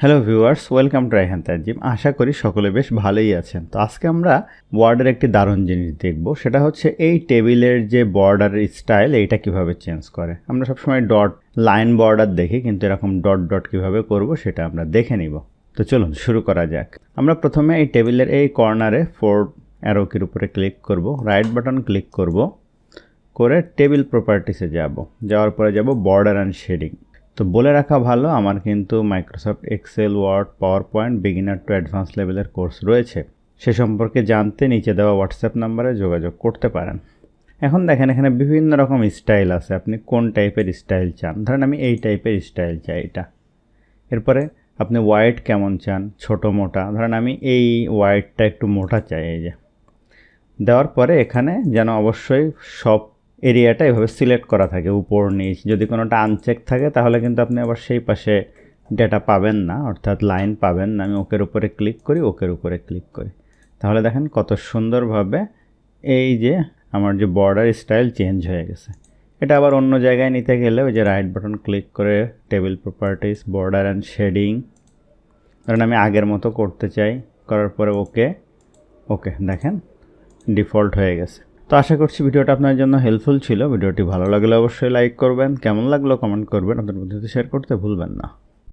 Hello viewers welcome to Raihan Tajim আশা করি সকলে বেশ ভালোই আছেন। তো আজকে আমরা ওয়ার্ডের একটি দারুণ জিনিস দেখব। সেটা হচ্ছে এই টেবিলের যে বর্ডারের স্টাইল এইটা কীভাবে চেঞ্জ করে। আমরা সবসময় ডট লাইন বর্ডার দেখি, কিন্তু এরকম ডট ডট কীভাবে করব, সেটা আমরা দেখে নিব। তো চলুন, শুরু করা যাক। আমরা প্রথমে এই টেবিলের এই কর্নারে ফোর অ্যারোকির উপরে ক্লিক করব। রাইট বাটন ক্লিক করব। করে টেবিল প্রপার্টিসে যাব। যাওয়ার পরে যাব বর্ডার অ্যান্ড শেডিং তো বলে রাখা ভালো, আমার কিন্তু Microsoft Excel Word PowerPoint beginner to advance লেভেলের কোর্স রয়েছে। সে সম্পর্কে জানতে নিচে দেওয়া হোয়াটসঅ্যাপ নাম্বারে যোগাযোগ করতে পারেন। এখন দেখেন, এখানে বিভিন্ন রকম স্টাইল আছে। আপনি কোন টাইপের স্টাইল চান? ধরেন আমি এই টাইপের স্টাইল চাই এটা। এরপরে আপনি হোয়াইট কেমন চান? ছোট, মোটা। ধরেন আমি এই হোয়াইটটা একটু মোটা চাই, এই যে। দেওয়ার পরে এখানে যেন অবশ্যই সব এরিয়াটা এভাবে সিলেক্ট করা থাকে, উপর, নিচ। যদি কোনোটা আনচেক থাকে, তাহলে কিন্তু আপনি আবার সেই পাশে ডেটা পাবেন না, অর্থাৎ লাইন পাবেন না। আমি ওকের উপরে ক্লিক করি, ওকের উপরে ক্লিক করি। তাহলে দেখেন কত সুন্দরভাবে এই যে আমার যে বর্ডার স্টাইল চেঞ্জ হয়ে গেছে। এটা আবার অন্য জায়গায় নিতে গেলে ওই যে রাইট বাটন ক্লিক করে table properties border and shading ধরেন আমি আগের মতো করতে চাই, করার পরে ওকে ওকে দেখেন ডিফল্ট হয়ে গেছে। তো আশা করছি ভিডিওটা আপনার জন্য হেল্পফুল ছিল। ভিডিওটি ভালো লাগলে অবশ্যই লাইক করবেন। কেমন লাগল কমেন্ট করবেন। আপনার বন্ধুদের শেয়ার করতে ভুলবেন না।